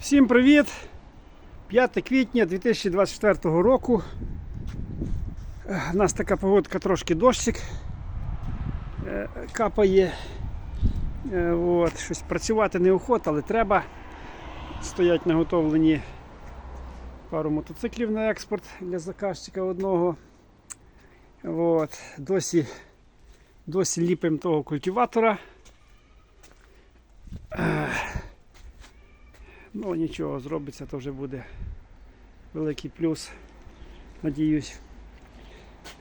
Всім привіт! 5 квітня 2024 року. У нас така погодка, трошки дощик е, капає. Е, От, щось працювати неохота, але треба. Стоять наготовлені пару мотоциклів на експорт для заказчика одного. От, досі, досі ліпимо того культиватора. Ну нічого, зробиться, то вже буде великий плюс, надіюсь.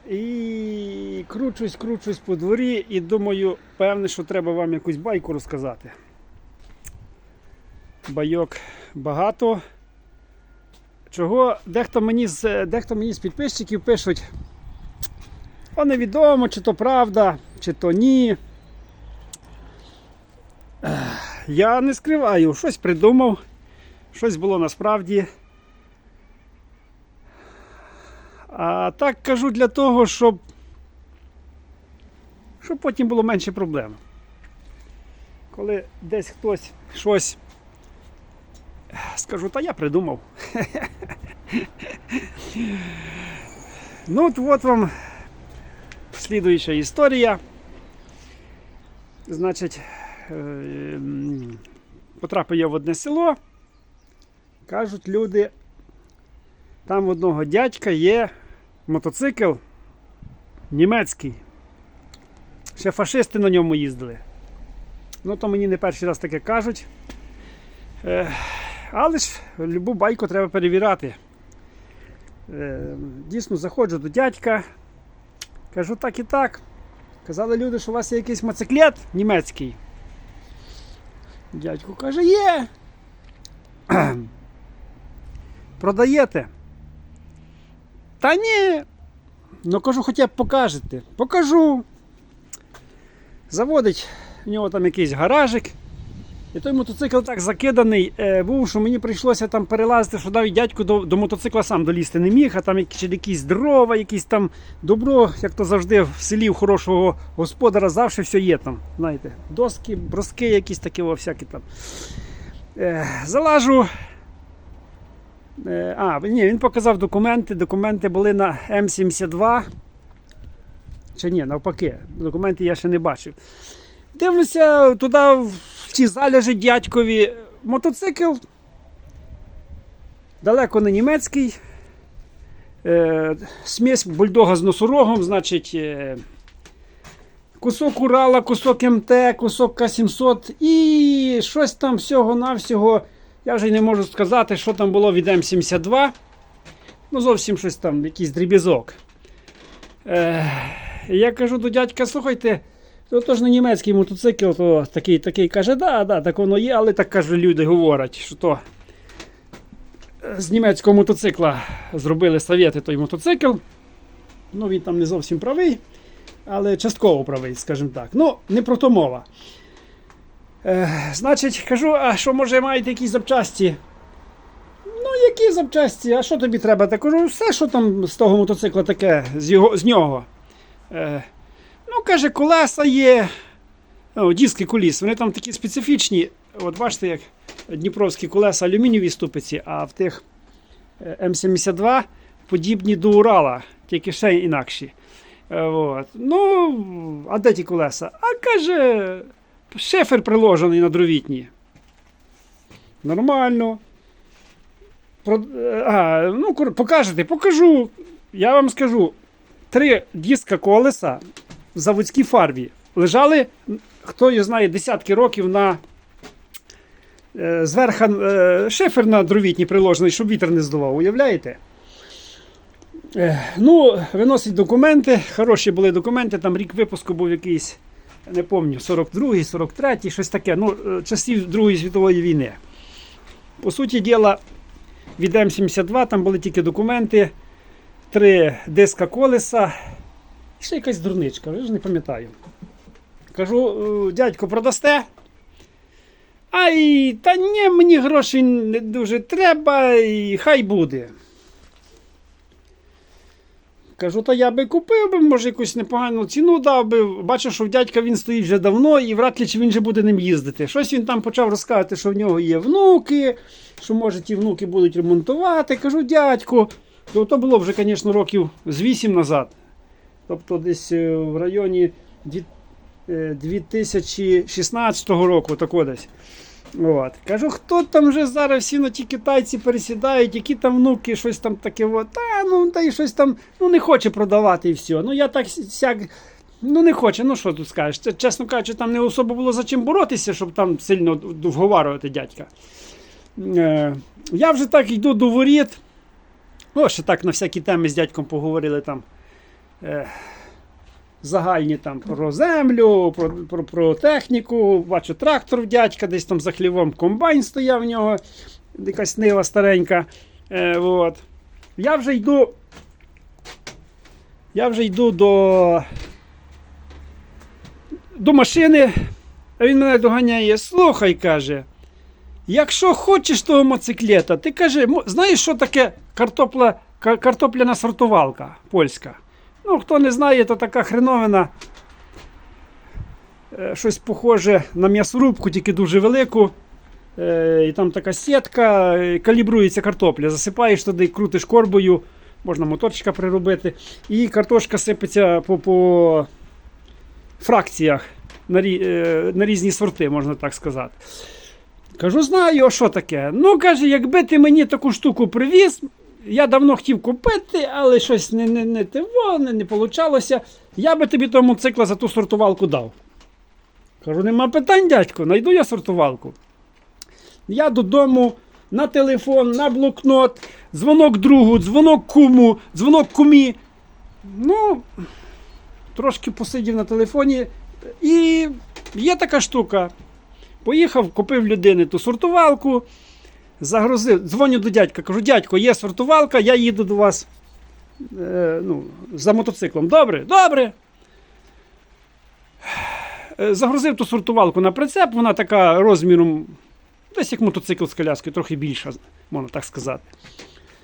І кручусь, кручусь по дворі і думаю, певне, що треба вам якусь байку розказати. Байок багато. Чого дехто мені з, дехто мені з підписчиків пишуть, а невідомо, чи то правда, чи то ні. Я не скриваю, щось придумав. Щось було насправді. А так кажу для того, щоб, щоб потім було менше проблем. Коли десь хтось щось скажу, та я придумав. Ну, от, вам слідуюча історія. Значить, е, потрапив я в одне село. Кажуть люди, там в одного дядька є мотоцикл німецький. Ще фашисти на ньому їздили. Ну, то мені не перший раз таке кажуть. Але ж любу байку треба перевіряти. Е, дійсно, заходжу до дядька. Кажу так і так. Казали люди, що у вас є якийсь мотоциклет німецький. Дядько каже, є. Продаєте? Та ні. Ну кажу, хоча б покажете. Покажу. Заводить в нього там якийсь гаражик. І той мотоцикл так закиданий е, був, що мені прийшлося там перелазити, що навіть дядько до, до мотоцикла сам долізти не міг, а там ще якісь дрова, якісь там добро, як то завжди в селі в хорошого господара завжди все є там. Знаєте, доски, броски якісь такі, всякі там. Е, залажу. Е, А, ні, він показав документи. Документи були на М72. Чи ні, навпаки, документи я ще не бачив. Дивлюся туди в ті заляжі дядькові. Мотоцикл. Далеко не німецький. Е, смесь бульдога з носорогом, значить. Е, Кусок Урала, кусок МТ, кусок К700 і щось там всього-навсього. Я вже не можу сказати, що там було від М72. Ну, зовсім щось там, якийсь дрібізок. Е, я кажу до дядька, слухайте, то, то ж не німецький мотоцикл, то такий, такий каже, да, да, так воно є, але так каже, люди говорять, що то з німецького мотоцикла зробили совєти той мотоцикл. Ну, він там не зовсім правий, але частково правий, скажімо так. Ну, не про то мова. Е, значить, кажу, а що може маєте якісь запчасті? Ну, які запчасті? А що тобі треба? Так кажу, все, що там з того мотоцикла таке, з, його, з нього. Е, ну, каже, колеса є. О, диски коліс, вони там такі специфічні. От бачите, як дніпровські колеса алюмінієві ступиці, а в тих е, М72 подібні до Урала, тільки ще інакші. Е, От. Ну, а де ті колеса? А каже, шефер приложений на дровітні. Нормально. Про, е, а, ну, покажете, покажу. Я вам скажу. Три диска колеса в заводській фарбі лежали, хто його знає, десятки років на е, зверха е, шифер на дровітні приложений, щоб вітер не здував. Уявляєте? Ну, виносить документи. Хороші були документи. Там рік випуску був якийсь, не пам'ятаю, 42-й, 43-й, щось таке. Ну, е, часів Другої світової війни. По суті діла, від М72 там були тільки документи, три диска колеса. І ще якась дурничка, я ж не пам'ятаю. Кажу, «Е, дядько, продасте? Ай, та ні, мені грошей не дуже треба, і хай буде. Кажу, та я би купив би, може, якусь непогану ціну дав би. Бачу, що в дядька він стоїть вже давно, і вряд ли чи він же буде ним їздити. Щось він там почав розказувати, що в нього є внуки, що може ті внуки будуть ремонтувати. Кажу, дядько. То, то було вже, звісно, років з 8 назад. Тобто десь е, в районі е, 2016 року, тако десь. От. Кажу, хто там вже зараз всі на ті китайці пересідають, які там внуки, щось там таке. От. Та, ну, та й щось там ну, не хоче продавати і все. Ну я так сяк. Ну не хоче, ну що тут скажеш? Це, чесно кажучи, там не особо було за чим боротися, щоб там сильно вговарювати дядька. Е, я вже так йду до воріт. Ну, ще так на всякі теми з дядьком поговорили там. Е, загальні там про землю, про, про, про техніку. Бачу, трактор в дядька, десь там за хлівом комбайн стояв в нього, якась нива старенька. Е, от. Я вже йду. Я вже йду до, до машини, а він мене доганяє. Слухай, каже. Якщо хочеш того моциклета, ти каже, знаєш, що таке картопля, картопляна сортувалка польська? Ну, хто не знає, то така хреновина. Е, Щось похоже на м'ясорубку, тільки дуже велику. Е, І там така сітка, калібрується картопля. Засипаєш туди, крутиш корбою, можна моторчика приробити. І картошка сипеться по, по фракціях на, е, на різні сорти, можна так сказати. Кажу, знаю, що таке. Ну, каже, якби ти мені таку штуку привіз, я давно хотів купити, але щось не, не, не, тиво, не, не получалося. Я би тобі тому цикла за ту сортувалку дав. Кажу, нема питань, дядько, знайду я сортувалку. Я додому на телефон, на блокнот, дзвонок другу, дзвонок куму, дзвонок кумі. Ну, трошки посидів на телефоні. І є така штука. Поїхав, купив людини ту сортувалку, загрузив, дзвоню до дядька, кажу, дядько, є сортувалка, я їду до вас е, ну, за мотоциклом. Добре, добре. Е, Загрузив ту сортувалку на прицеп, вона така розміром, десь як мотоцикл з коляскою, трохи більша, можна так сказати.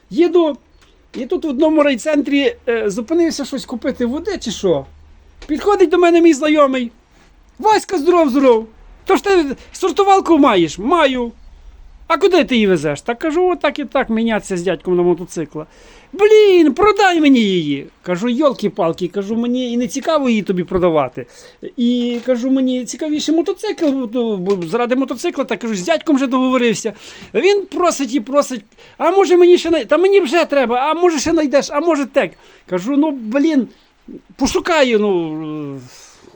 Їду, і тут в одному райцентрі е, зупинився щось купити води чи що. Підходить до мене мій знайомий. Васька, здоров, здоров. То ж ти сортувалку маєш? Маю. А куди ти її везеш? Так кажу, отак і так мінятися з дядьком на мотоцикла. Блін, продай мені її. Кажу, йолки-палки, кажу, мені і не цікаво її тобі продавати. І кажу, мені цікавіше мотоцикл, бо заради мотоцикла, так кажу, з дядьком вже договорився. Він просить і просить, а може мені ще най... Та мені вже треба, а може ще знайдеш, а може так. Кажу, ну блін, пошукаю, ну.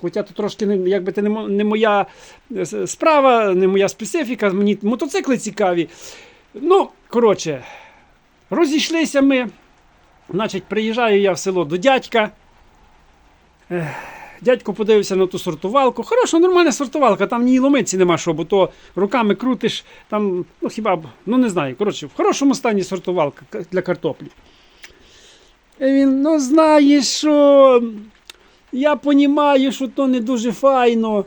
Хоча то трошки не, якби це не, не моя е, справа, не моя специфіка, мені мотоцикли цікаві. Ну, коротше, розійшлися ми. Значить, приїжджаю я в село до дядька. Дядько подивився на ту сортувалку. Хороша, нормальна сортувалка, там ні ломиці нема що, бо то руками крутиш, там, ну хіба б, ну не знаю. Коротше, в хорошому стані сортувалка для картоплі. І він, ну знаєш що, я понімаю, що то не дуже файно.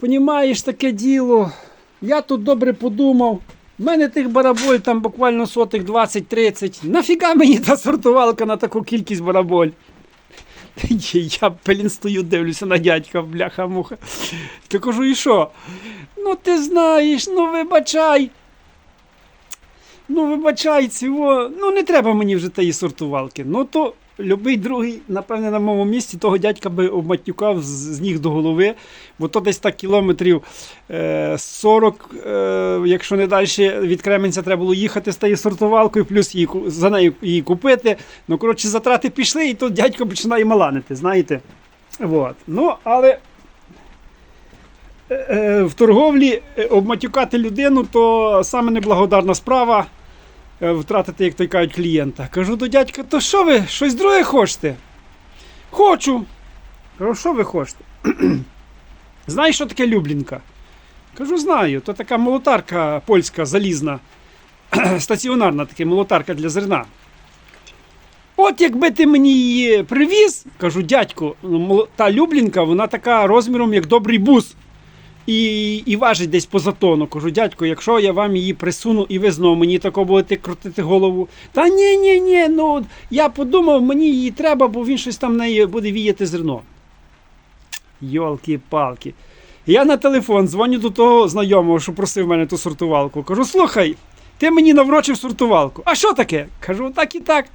Понімаєш таке діло. Я тут добре подумав. У мене тих бараболь там буквально сотих 20-30. Нафіга мені та сортувалка на таку кількість бараболь? Я, блін, стою, дивлюся на дядька, бляха-муха. То кажу, і що? Ну ти знаєш, ну вибачай. Ну, вибачай, цього. Ну, не треба мені вже тієї сортувалки. Ну, то любий другий, напевне, на моєму місці того дядька би обматюкав з, ніг до голови, бо то десь так кілометрів е, 40, е, якщо не далі від Кременця треба було їхати з тією сортувалкою, плюс її, за нею її купити. Ну, коротше, затрати пішли, і тут дядько починає маланити, знаєте. Вот. Ну, але е, е, в торговлі е, обматюкати людину то саме неблагодарна справа. Е, Втратити, як то кажуть, клієнта. Кажу до дядька, то що ви, щось друге хочете? Хочу. Кажу, що ви хочете? Знаєш, що таке Люблінка? Кажу, знаю. То така молотарка польська залізна, стаціонарна така молотарка для зерна. От якби ти мені її привіз, кажу, дядько, ну, та Люблінка, вона така розміром, як добрий бус. І, і важить десь поза тону. Кажу, дядько, якщо я вам її присуну і ви знову мені тако будете крутити голову. Та ні, ні, ні, ну я подумав, мені її треба, бо він щось там неї буде віяти зерно. Йолки-палки. Я на телефон дзвоню до того знайомого, що просив мене ту сортувалку. Кажу, слухай, ти мені наврочив сортувалку. А що таке? Кажу, так і так.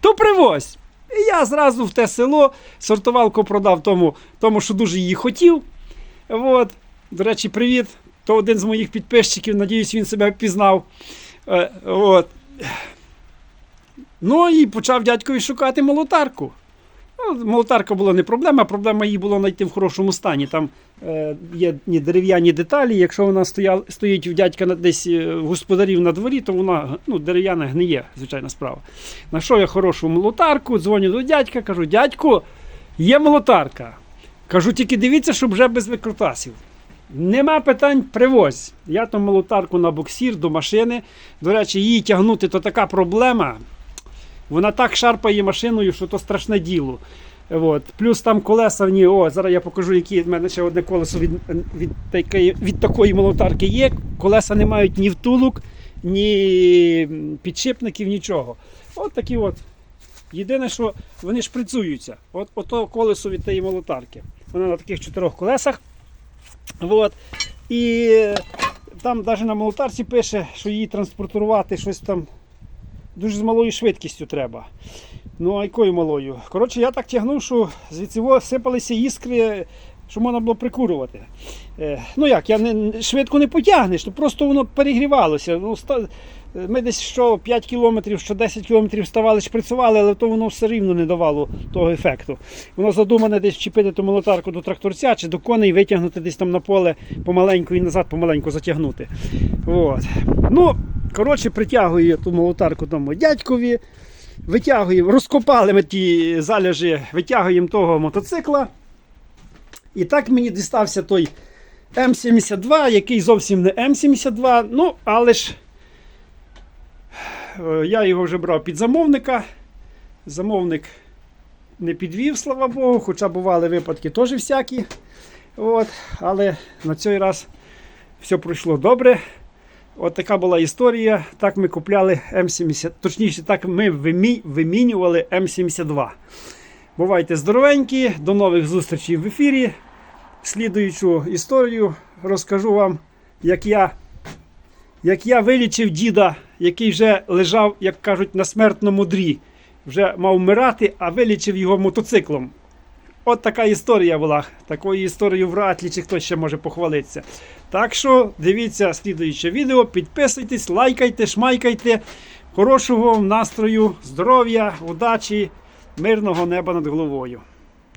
То привозь. І я зразу в те село сортувалку продав тому, тому що дуже її хотів. От. До речі, привіт. То один з моїх підписчиків, надіюсь, він себе впізнав. Е, от. Ну і почав дядькові шукати молотарку. Ну, молотарка була не проблема, проблема її було знайти в хорошому стані. Там е, є ні дерев'яні деталі. Якщо вона стояла, стоїть в дядька десь е, в господарів на дворі, то вона ну, дерев'яна гниє, звичайна справа. Знайшов я хорошу молотарку, дзвоню до дядька, кажу: дядьку, є молотарка. Кажу, тільки дивіться, щоб вже без викрутасів. Нема питань, привозь. Я там молотарку на буксір до машини. До речі, її тягнути то така проблема. Вона так шарпає машиною, що то страшне діло. От. Плюс там колеса в ній, о, зараз я покажу, які в мене ще одне колесо від, від, такої, від такої молотарки є. Колеса не мають ні втулок, ні підшипників, нічого. От такі от. Єдине, що вони шприцюються. От ото колесо від тієї молотарки. Воно на таких чотирьох колесах. От. І там навіть на молотарці пише, що її транспортувати щось там дуже з малою швидкістю треба. Ну, а якою малою? Коротше, я так тягнув, що звідси сипалися іскри, що можна було прикурувати. Е, ну як, я не, швидко не потягнеш, то просто воно перегрівалося. Ну, ста- ми десь що 5 кілометрів, що 10 кілометрів ставали, шприцювали, але то воно все рівно не давало того ефекту. Воно задумане десь вчепити ту молотарку до тракторця чи до коней, витягнути десь там на поле помаленьку і назад помаленьку затягнути. От. Ну, коротше, притягую ту молотарку тому дядькові, витягуємо, розкопали ми ті залежі, витягуємо того мотоцикла. І так мені дістався той М72, який зовсім не М72. Ну, але ж е, я його вже брав під замовника. Замовник не підвів, слава Богу, хоча бували випадки теж всякі. От, але на цей раз все пройшло добре. От така була історія. Так ми купляли М70, точніше, так ми вимі- вимінювали М72. Бувайте здоровенькі, до нових зустрічей в ефірі. Слідуючу історію розкажу вам, як я, як я вилічив діда, який вже лежав, як кажуть, на смертному дрі. Вже мав вмирати, а вилічив його мотоциклом. От така історія була. Такою історією вряд ли чи хтось ще може похвалитися. Так що дивіться слідуюче відео, підписуйтесь, лайкайте, шмайкайте. Хорошого вам настрою, здоров'я, удачі, мирного неба над головою.